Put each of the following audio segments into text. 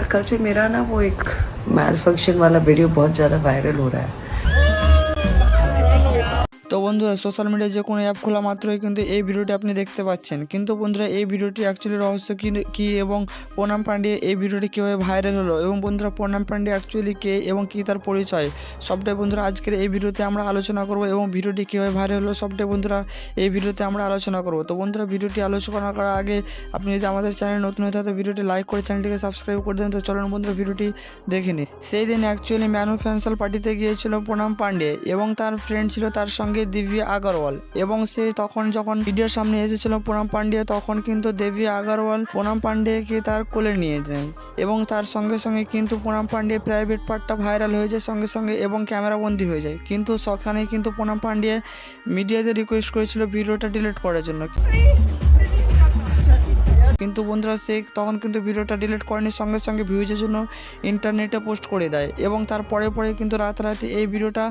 यार, कल से मेरा ना वो एक मैल फ़ंक्शन वाला वीडियो बहुत ज़्यादा वायरल हो रहा है। তো বন্ধুরা সোশ্যাল মিডিয়ায় যে কোনো অ্যাপ খোলা মাত্রই কিন্তু এই ভিডিওটি আপনি দেখতে পাচ্ছেন। কিন্তু বন্ধুরা, এই ভিডিওটি অ্যাকচুয়ালি রহস্য কী এবং প্রণাম পাণ্ডে এই ভিডিওটি কীভাবে ভাইরাল হলো এবং বন্ধুরা, প্রণাম পাণ্ডে অ্যাকচুয়ালি কে এবং কী তার পরিচয়? সবটাই বন্ধুরা, আজকের এই ভিডিওতে আমরা আলোচনা করব এবং ভিডিওটি কীভাবে ভাইরাল হলো সবটাই বন্ধুরা এই ভিডিওতে আমরা আলোচনা করব। তো বন্ধুরা, ভিডিওটি আলোচনা করার আগে আপনি যদি আমাদের চ্যানেল নতুন হয়ে থাকে ভিডিওটি লাইক করে চ্যানেলটিকে সাবস্ক্রাইব করে দেন। তো চলুন বন্ধুরা, ভিডিওটি দেখে নিই। সেই দিন অ্যাকচুয়ালি ম্যানু ফ্যান্সাল পার্টিতে গিয়েছিল প্রণাম পাণ্ডে এবং তার ফ্রেন্ড ছিল তার সঙ্গে দিব্যা আগরওয়াল এবং সে তখন যখন ভিডিওর সামনে এসেছিল প্রণাম পান্ডে, তখন কিন্তু দেবী আগরওয়াল প্রণাম পান্ডেকে তার কোলে নিয়ে যায় এবং তার সঙ্গে সঙ্গে কিন্তু প্রণাম পান্ডে প্রাইভেট পার্টটা ভাইরাল হয়ে যায় সঙ্গে সঙ্গে এবং ক্যামেরা বন্দি হয়ে যায়। কিন্তু সখানে কিন্তু প্রণাম পান্ডে মিডিয়াতে রিকোয়েস্ট করেছিল ভিডিওটা ডিলিট করার জন্য। কিন্তু বন্ধুরা সে তখন কিন্তু ভিডিওটা ডিলিট করেনি সঙ্গে সঙ্গে ভিউজের জন্য ইন্টারনেটে পোস্ট করে দেয় এবং তার পরে পরে কিন্তু রাতারাতি এই ভিডিওটা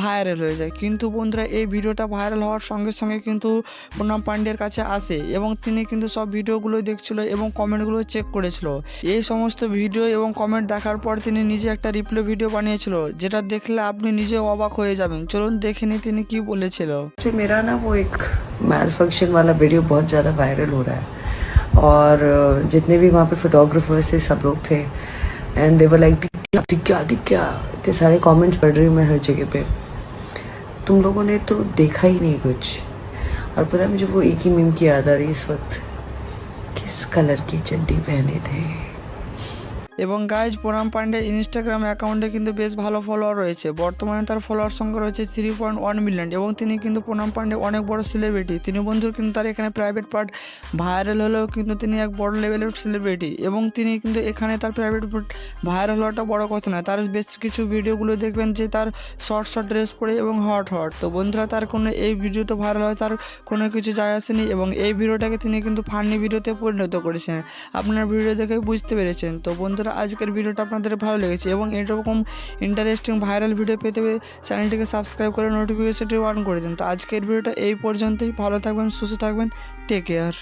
ভাইরাল হয়ে যায় কিন্তু বন্ধুরা এই ভিডিওটা ভাইরাল হওয়ার সঙ্গে সঙ্গে কিন্তু প্রণাম পান্ডের কাছে আসে এবং তিনি কিন্তু সব ভিডিওগুলো দেখছিল এবং কমেন্টগুলো চেক করেছিল এই সমস্ত ভিডিও এবং কমেন্ট দেখার পর তিনি নিজে একটা রিপ্লে ভিডিও বানিয়েছিল যেটা দেখলে আপনি নিজে অবাক হয়ে যাবেন চলুন দেখে নিই তিনি কি বলেছিল से मेरा ना वो एक मैल फंक्शन वाला वीडियो बहुत ज़्यादा वायरल हो रहा है और जितने भी वहाँ पर फोटोग्राफर्स थे, सब लोग थे। एंड देवर लाइक दिख क्या दिख क्या इतने सारे कॉमेंट्स पढ़ रही हूँ मैं हर जगह पे। तुम लोगों ने तो देखा ही नहीं कुछ। और पता मुझे वो एक ही मीम की याद आ रही है इस वक्त। किस कलर की चड्डी पहने थे। এবং গাইজ প্রণাম পান্ডে ইনস্টাগ্রাম অ্যাকাউন্টে কিন্তু বেশ ভালো ফলোয়ার রয়েছে। বর্তমানে তার ফলোয়ার সংখ্যা রয়েছে থ্রি পয়েন্ট ওয়ান মিলিয়ন এবং তিনি কিন্তু প্রণাম পান্ডে অনেক বড় সেলিব্রিটি তিনি বন্ধুর কিন্তু তার এখানে প্রাইভেট পার্ট ভাইরাল হলেও কিন্তু তিনি এক বড় লেভেলের সেলিব্রিটি এবং তিনি কিন্তু এখানে তার প্রাইভেট পার্ট ভাইরাল হওয়াটা বড় কথা নয়। তার বেশ কিছু ভিডিওগুলো দেখবেন যে তার শর্ট শর্ট ড্রেস পরে এবং হট হট তো বন্ধুরা, তার কোনো এই ভিডিওতে ভাইরাল হয়, তার কোনো কিছু যায় আসেনি এবং এই ভিডিওটাকে তিনি কিন্তু ফানি ভিডিওতে পরিণত করেছেন। আপনার ভিডিও দেখে বুঝতে পেরেছেন। তো বন্ধুরা, আজকের ভিডিওটা আপনাদের ভালো লেগেছে এবং এরকম ইন্টারেস্টিং ভাইরাল ভিডিও পেতে চ্যানেলটিকে সাবস্ক্রাইব করে নোটিফিকেশনটি অন করে দিন। তো আজকের ভিডিওটা এই পর্যন্তই। ভালো থাকবেন, সুস্থ থাকবেন টেক কেয়ার